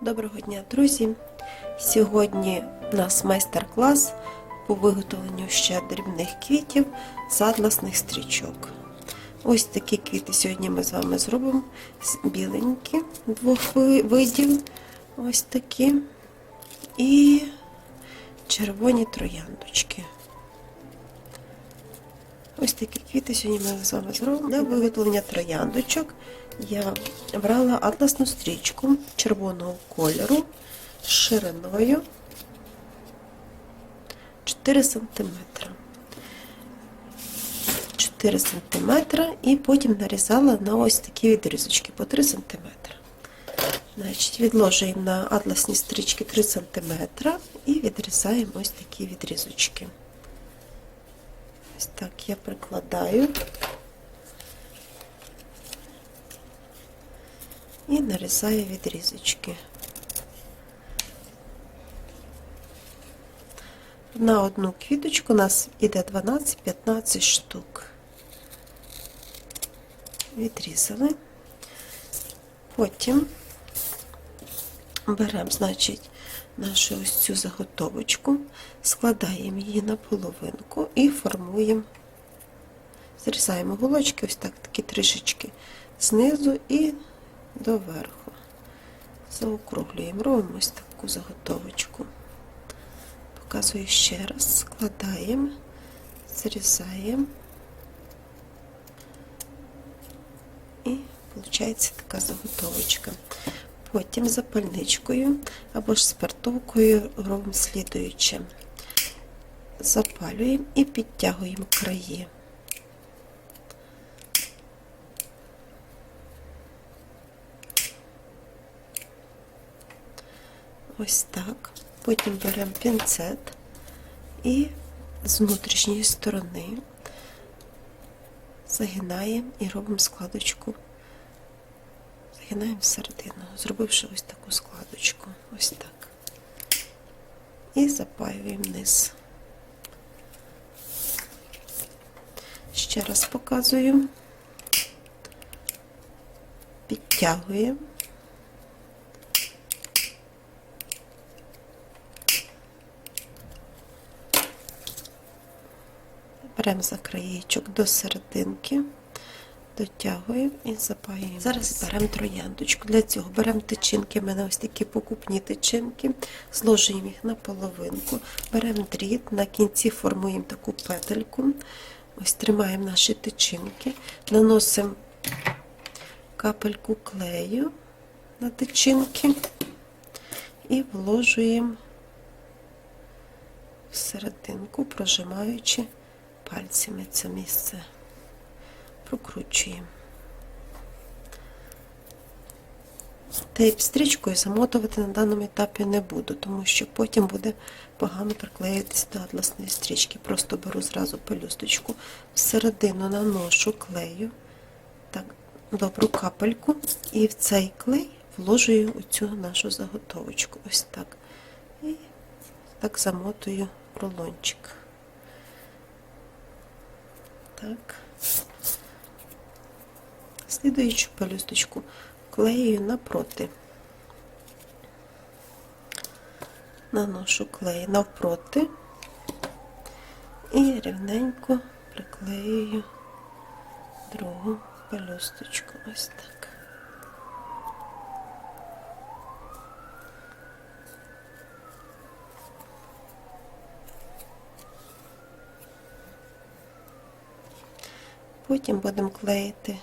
Доброго дня, друзі! Сьогодні у нас майстер-клас по виготовленню ще дрібних квітів з атласних стрічок. Ось такі квіти сьогодні ми з вами зробимо біленькі двох видів. Ось такі. І червоні трояндочки. Ось такі квіти сьогодні ми з вами зробимо. Для виготовлення трояндочок я брала атласну стрічку червоного кольору з шириною 4 см. 4 см і потім нарізала на ось такі відрізочки по 3 см. Значить, відложуємо на атласні стрічки 3 см і відрізаємо ось такі відрізочки. Ось так я прикладаю і нарізаю відрізочки. На одну квіточку у нас іде 12-15 штук. Відрізали. Потім беремо, значить, нашу ось цю заготовочку, складаємо її на половинку і формуємо, зрізаємо голочки, ось так, такі трішечки знизу і доверху. Заокруглюємо, робимо ось таку заготовочку. Показую ще раз, складаємо, зрізаємо. І виходить така заготовочка. Потім запальничкою або ж спиртовкою робимо слідуюче. Запалюємо і підтягуємо краї. Ось так. Потім беремо пінцет і з внутрішньої сторони загинаємо і робимо складочку. Загинаємо всередину, зробивши ось таку складочку. Ось так. І запаюємо низ. Ще раз показую. Підтягуємо. Беремо за краєчок до серединки, дотягуємо і запаюємо. Зараз беремо трояндочку. Для цього беремо тичинки, в мене ось такі покупні тичинки, зложуємо їх на половинку, беремо дріт, на кінці формуємо таку петельку, ось тримаємо наші тичинки, наносимо капельку клею на тичинки. І вложуємо всерединку, прожимаючи пальцями це місце. Прокручуємо. Тейп стрічкою замотувати на даному етапі не буду, тому що потім буде погано приклеїтися до атласної стрічки. Просто беру зразу пелюсточку, всередину наношу клею, так, добру капельку, і в цей клей вложую у цю нашу заготовочку. Ось так. І так замотую рулончик. Так. Слідуючу пелюсточку клею напроти. Наношу клей навпроти і рівненько приклеюю другу пелюсточку. Ось так. Потім будемо клеїти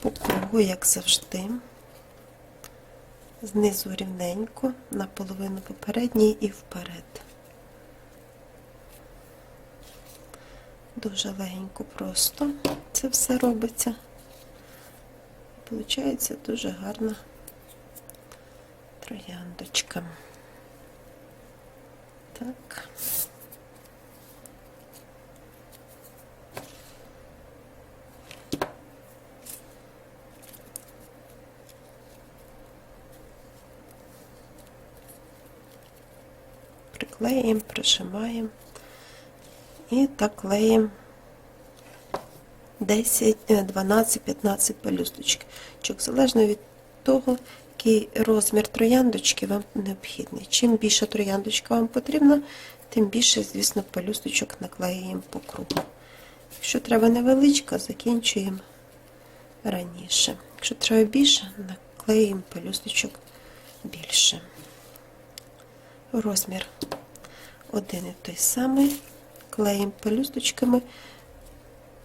по кругу, як завжди, знизу рівненько, наполовину попередній і вперед. Дуже легенько просто це все робиться. Получається дуже гарна трояндочка. Так. Приклеїмо, прижимаємо і так клеїмо 10, е, 12, 15 пелюсточок, залежно від того, який розмір трояндочки вам необхідний. Чим більше трояндочка вам потрібна, тим більше, звісно, пелюсточок наклеюємо по кругу. Якщо треба невеличка, закінчуємо раніше. Якщо треба більше, наклеюємо пелюсточок більше. Розмір один і той самий. Клеїмо пелюсточками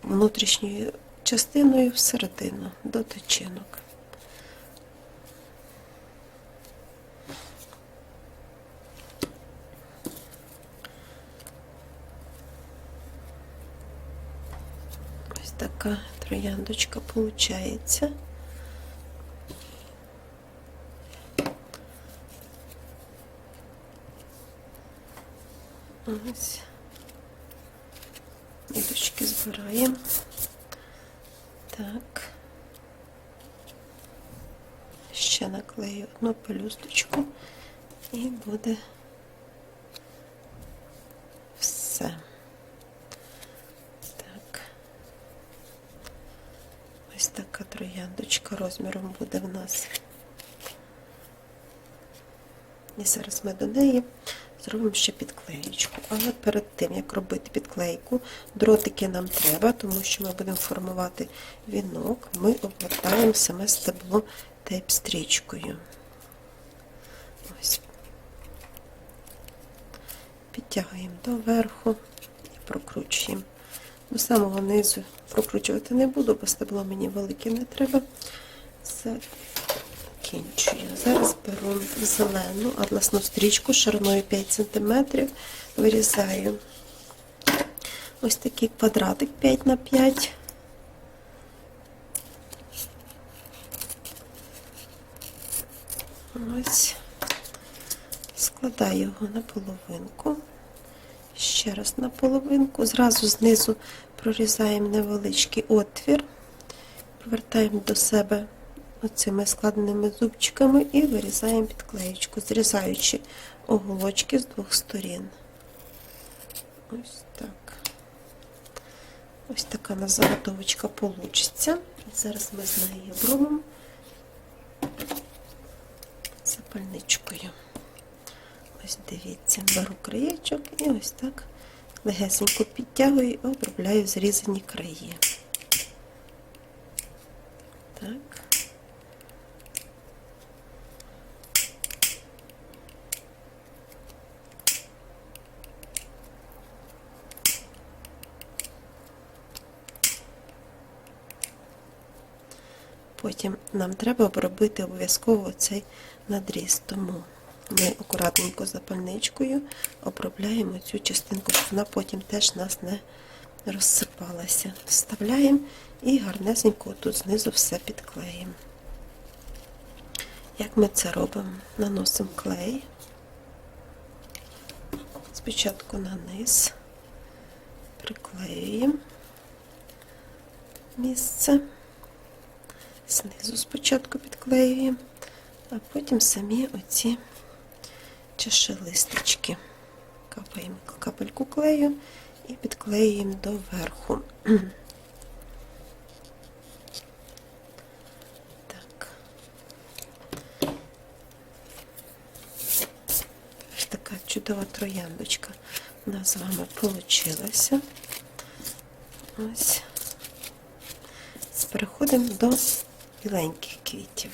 внутрішньою частиною всередину до точинок. Ось така трояндочка виходить. Ось. Ниточки збираємо. Так. Ще наклею одну пелюсточку і буде все. Так. Ось така трояндочка розміром буде в нас. І зараз ми до неї зробимо ще підклеєчку. Але перед тим, як робити підклейку, дротики нам треба, тому що ми будемо формувати вінок, ми обгортаємо саме стебло тейп-стрічкою. Ось. Підтягуємо доверху і прокручуємо. До самого низу прокручувати не буду, бо стебло мені велике не треба. Закінчую. Зараз беру зелену атласну стрічку шириною 5 см, вирізаю ось такий квадратик 5 на 5 Ось, складаю його на половинку. Ще раз на половинку. Зразу знизу прорізаємо невеличкий отвір, повертаємо до себе оцими складеними зубчиками і вирізаємо підклеєчку, зрізаючи оголочки з двох сторін. Ось так. Ось така на заготовочка получиться. Зараз ми з нею обробимо запальничкою. Ось дивіться, беру краєчок і ось так легесенько підтягую і обробляю зрізані краї. Так. Потім нам треба обробити обов'язково цей надріз. Тому ми акуратненько запальничкою обробляємо цю частинку, щоб вона потім теж нас не розсипалася. Вставляємо і гарнесенько тут знизу все підклеїмо. Як ми це робимо? Наносимо клей. Спочатку на низ, приклеюємо місце. Знизу спочатку підклеюємо, а потім самі оці чаши листочки. Капаємо капельку клею і підклеюємо доверху. Так. Така чудова трояндочка у нас з вами вийшла. Ось. Переходимо до біленьких квітів.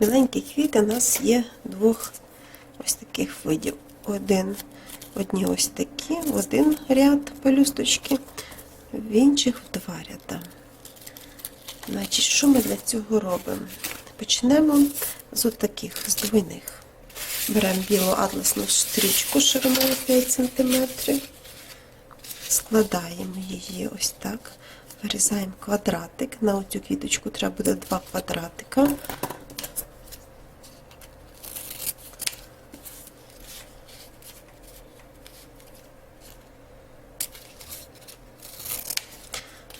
Біленькі квіти у нас є двох ось таких видів. Один, одні ось такі, один ряд пелюсточки, в інших в два ряда. Значить, що ми для цього робимо? Почнемо з отаких, з двойних. Беремо білу атласну стрічку шириною 5 см, складаємо її ось так. Вирізаємо квадратик. На оцю квіточку треба буде два квадратика.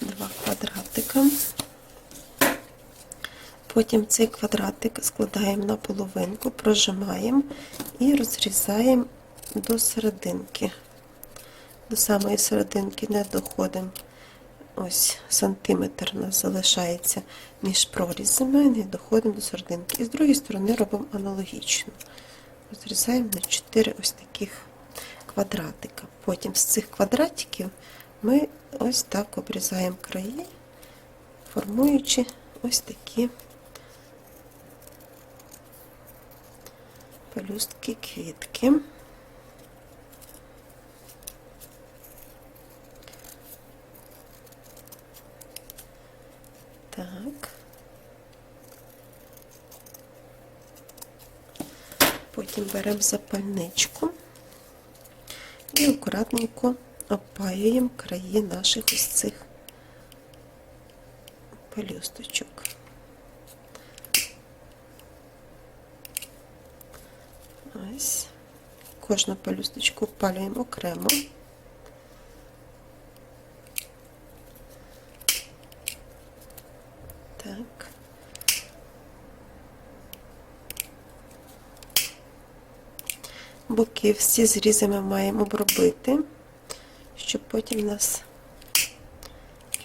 Два квадратика. Потім цей квадратик складаємо на половинку, прожимаємо і розрізаємо до серединки. До самої серединки не доходимо ось сантиметр у нас залишається між прорізами, не доходимо до серединки. І з другої сторони робимо аналогічно. Розрізаємо на 4 ось таких квадратика. Потім з цих квадратиків ми ось так обрізаємо краї, формуючи ось такі пелюстки квітки. Так. Потім беремо запальничку і акуратненько опаюємо краї наших ось цих пелюсточок. Ось. Кожну пелюсточку опалюємо окремо. Так. Боки всі зрізи ми маємо обробити, щоб потім у нас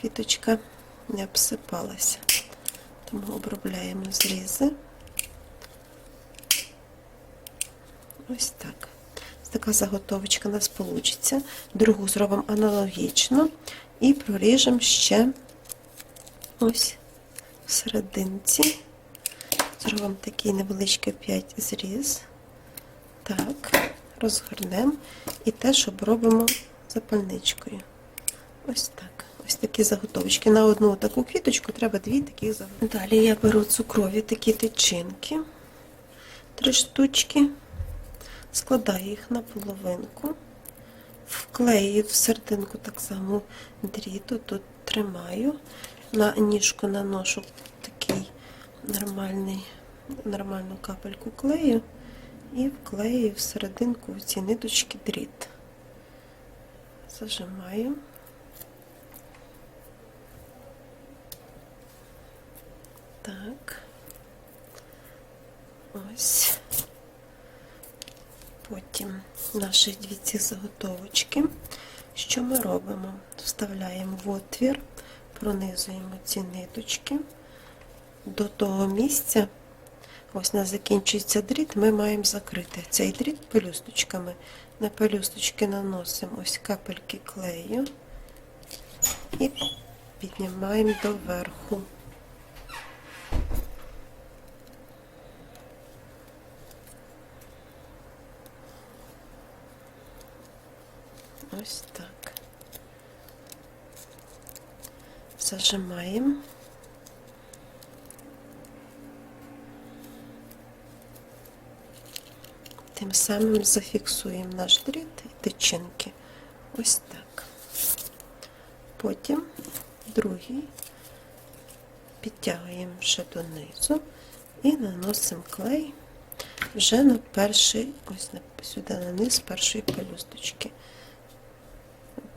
квіточка не обсипалася. Тому обробляємо зрізи. Ось так. Така заготовочка у нас вийде. Другу зробимо аналогічно і проріжемо ще ось в серединці. Зробимо такий невеличкий 5 зріз. Так, розгорнемо і теж обробимо запальничкою. Ось так. Ось такі заготовочки. На одну таку квіточку треба дві таких заготовки. Далі я беру цукрові такі тичинки, три штучки, складаю їх на половинку, вклею в серединку так само дріту, тут тримаю, на ніжку наношу такий нормальний, нормальну капельку клею і вклею в серединку ці ниточки дріт. Зажимаю. Так. Ось. Потім наші дві ці заготовочки. Що ми робимо? Вставляємо в отвір, пронизуємо ці ниточки до того місця. Ось у нас закінчується дріт, ми маємо закрити цей дріт пелюсточками. На пелюсточки наносимо ось капельки клею і піднімаємо доверху. Ось так. Зажимаємо. Тим самим зафіксуємо наш дріт і тичинки. Ось так. Потім другий підтягуємо вже донизу і наносимо клей вже на перший, ось сюди на низ першої пелюсточки,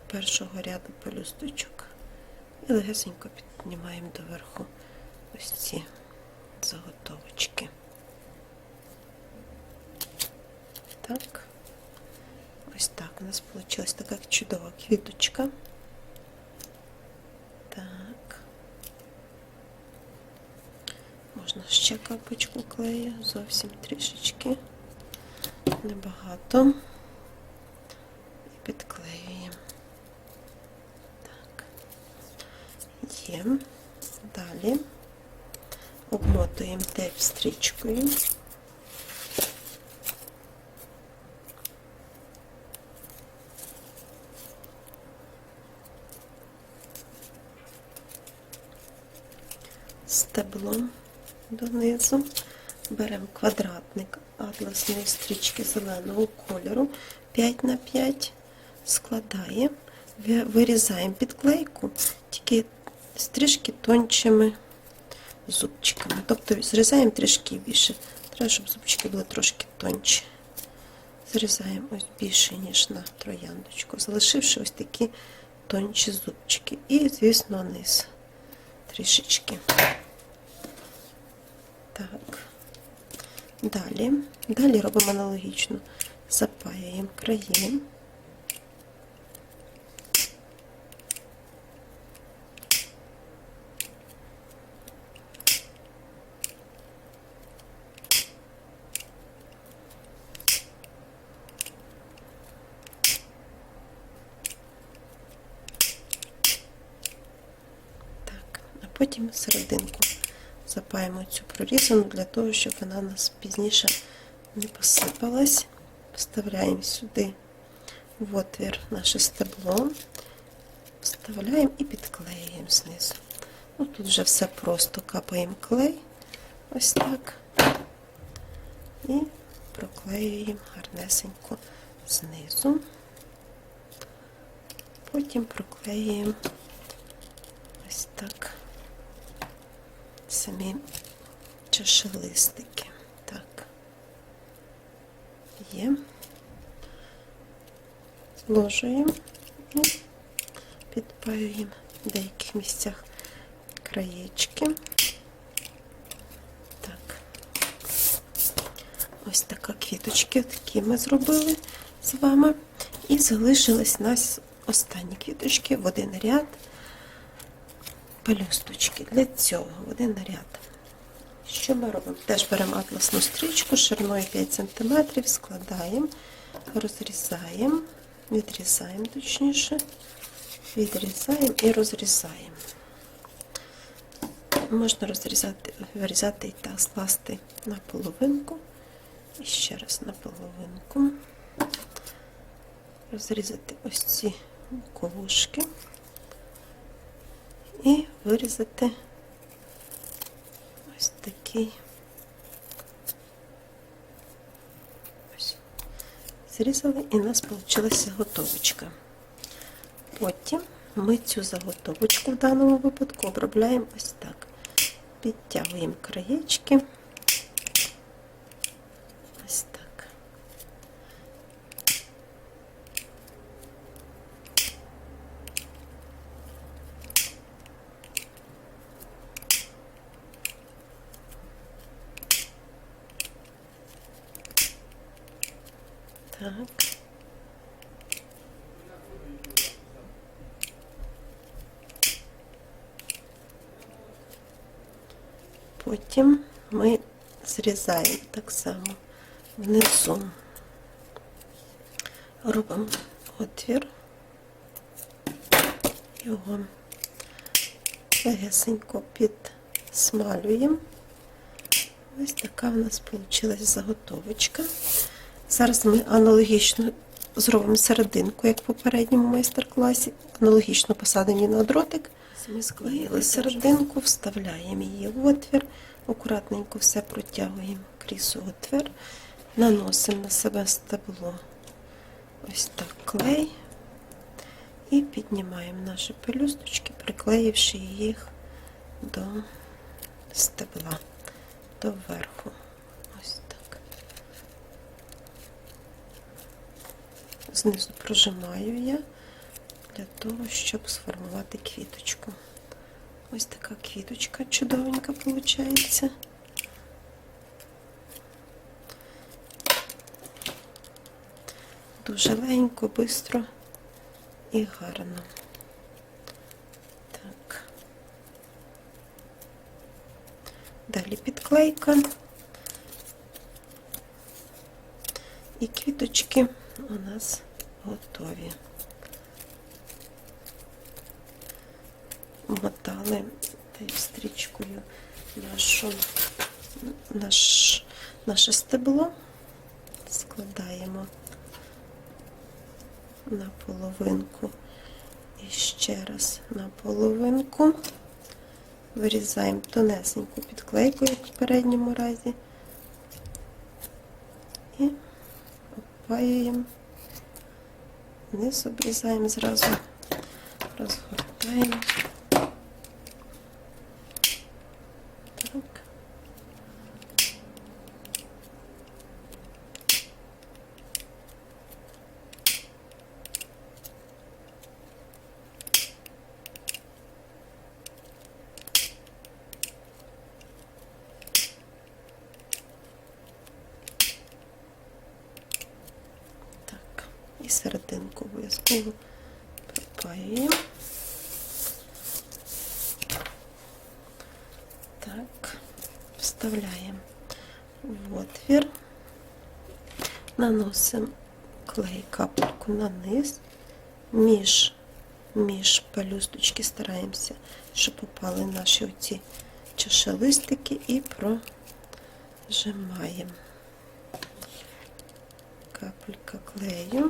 першого ряду пелюсточок. І легесенько піднімаємо доверху ось ці заготовочки. Так. Ось так у нас вийшла така чудова квіточка. Так. Можна ще капочку клею, зовсім трішечки, небагато. І підклеюємо. Так. Є. Далі обмотуємо тейп стрічкою. Стеблом донизу. Беремо квадратник атласної стрічки зеленого кольору 5 на 5 складаємо, вирізаємо підклейку тільки з тончими зубчиками. Тобто зрізаємо трішки більше. Треба, щоб зубчики були трошки тонші. Зрізаємо ось більше, ніж на трояндочку, залишивши ось такі тонші зубчики. І, звісно, низ трішечки. Так. Далі. Далі робимо аналогічно. Запаяємо краї. Так, а потім серединку. Запаємо цю прорізану для того, щоб вона нас пізніше не посипалась. Вставляємо сюди в отвір наше стебло, вставляємо і підклеюємо знизу. Ну, тут вже все просто капаємо клей, ось так, і проклеюємо гарнесенько знизу. Потім проклеюємо ось так самі чашелистики. Так, є. Зложуємо і підпаюємо в деяких місцях краєчки. Так. Ось така квіточки, такі ми зробили з вами. І залишились у нас останні квіточки в один ряд пелюсточки. Для цього один ряд. Що ми робимо? Теж беремо атласну стрічку шириною 5 см, складаємо, розрізаємо, відрізаємо точніше, відрізаємо і розрізаємо. Можна розрізати, вирізати і так, скласти на половинку. І ще раз на половинку. Розрізати ось ці колушки і вирізати ось такий. Ось. Зрізали і у нас вийшла готовочка. Потім ми цю заготовочку в даному випадку обробляємо ось так. Підтягуємо краєчки. Ось так. Так. Потім ми зрізаємо так само внизу. Робимо отвір, його легесенько підсмалюємо. Ось така у нас вийшла заготовочка. Зараз ми аналогічно зробимо серединку, як в попередньому майстер-класі. Аналогічно посадимо на дротик. Ми склеїли серединку, вставляємо її в отвір, акуратненько все протягуємо крізь отвір, наносимо на себе стебло ось так клей і піднімаємо наші пелюсточки, приклеївши їх до стебла, до верху. Ось так. Знизу прожимаю я для того, щоб сформувати квіточку. Ось така квіточка чудовенька виходить. Дуже легенько, швидко і гарно. Так. Далі підклейка. І квіточки у нас готові. Мотали стрічкою нашу, наш, наше стебло, складаємо на половинку і ще раз на половинку. Вирізаємо тонесеньку підклейку, як в попередньому разі, і опаюємо, низ обрізаємо зразу, розгортаємо. Так. Так, і обов'язково припаюємо. Так, вставляємо в отвір, наносимо клей капельку на низ між між пелюсточки стараємося, щоб попали наші оці чашелистики і прожимаємо. Капелька клею.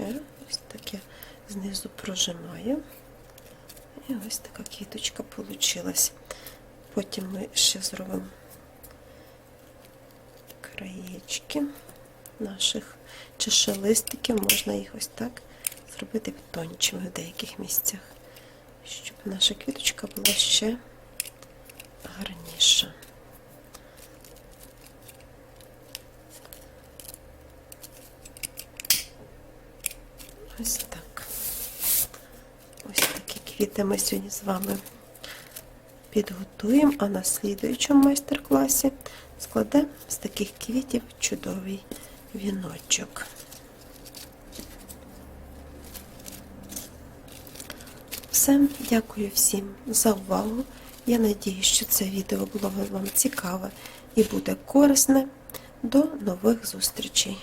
Ще ось таке знизу прожимаю. І ось така квіточка вийшла. Потім ми ще зробимо краєчки наших чашелистиків. Можна їх ось так зробити тончими в деяких місцях, щоб наша квіточка була ще гарніша. Ось так. Ось такі квіти ми сьогодні з вами підготуємо, а на слідуючому майстер-класі складемо з таких квітів чудовий віночок. Все, дякую всім за увагу. Я надію, що це відео було вам цікаве і буде корисне. До нових зустрічей!